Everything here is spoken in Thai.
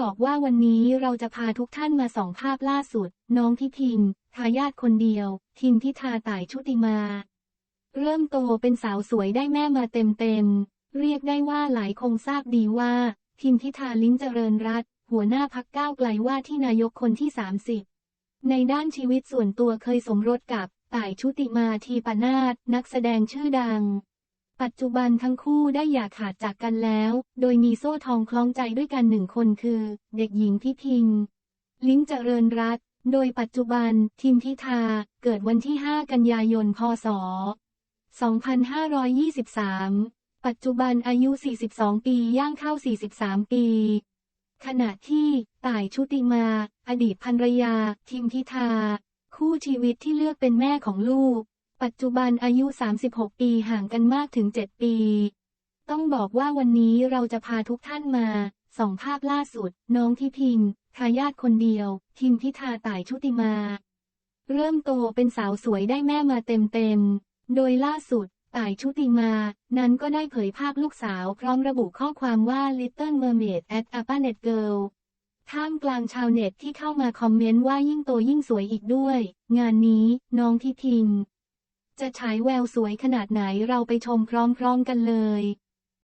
บอกว่าวันนี้เราจะพาทุกท่านมาส่องภาพล่าสุด น้องทิทินทายาทคนเดียว ทิมพิธาต่ายชุติมา เริ่มโตเป็นสาวสวยได้แม่มาเต็มเต็มๆเรียกได้ว่าหลายคงทราบดีว่า ทิมพิธาลิ้มเจริญรัตหัวหน้าพักก้าวไกลว่าที่นายกคนที่ 30 ในด้านชีวิตส่วนตัวเคยสมรสกับต่ายชุติมาทีปนาศนักแสดงชื่อดัง ปัจจุบันทั้งคู่ได้อย่าขาดจากกันแล้ว โดยมีโซ่ทองคล้องใจด้วยกันหนึ่งคนคือ เด็กหญิงพิพิง ลิ้มเจริญรัตโดยปัจจุบันทิมพิธาเกิดวันที่ 5 กันยายน พศ 2523 ปัจจุบันอายุ 42 ปีย่างเข้า 43 ปี ขณะที่ต่ายชุติมา อดีตภรรยาทิมพิธา คู่ชีวิตที่เลือกเป็นแม่ของลูก ปัจจุบันอายุ 36 ปีห่างกันมากถึง 7 ปี ต้องบอกว่าวันนี้เราจะพาทุกท่านมาส่องภาพล่าสุด น้องทิพิงทายาทคนเดียว ทิมพิธาต่ายชุติมา เริ่มโตเป็นสาวสวยได้แม่มาเต็มเต็มๆโดยล่าสุดต่ายชุติมา นั้นก็ได้เผยภาพลูกสาวพร้อมระบุข้อความว่า Little Mermaid at a p a n e t Girl ท่ามกลางชาวเน็ตที่เข้ามาคอมเมนต์ว่ายิ่งโตยิ่งสวยอีกด้วย งานนี้น้องทิทิง จะฉายแววสวยขนาดไหนเราไปชมพร้อมๆกันเลย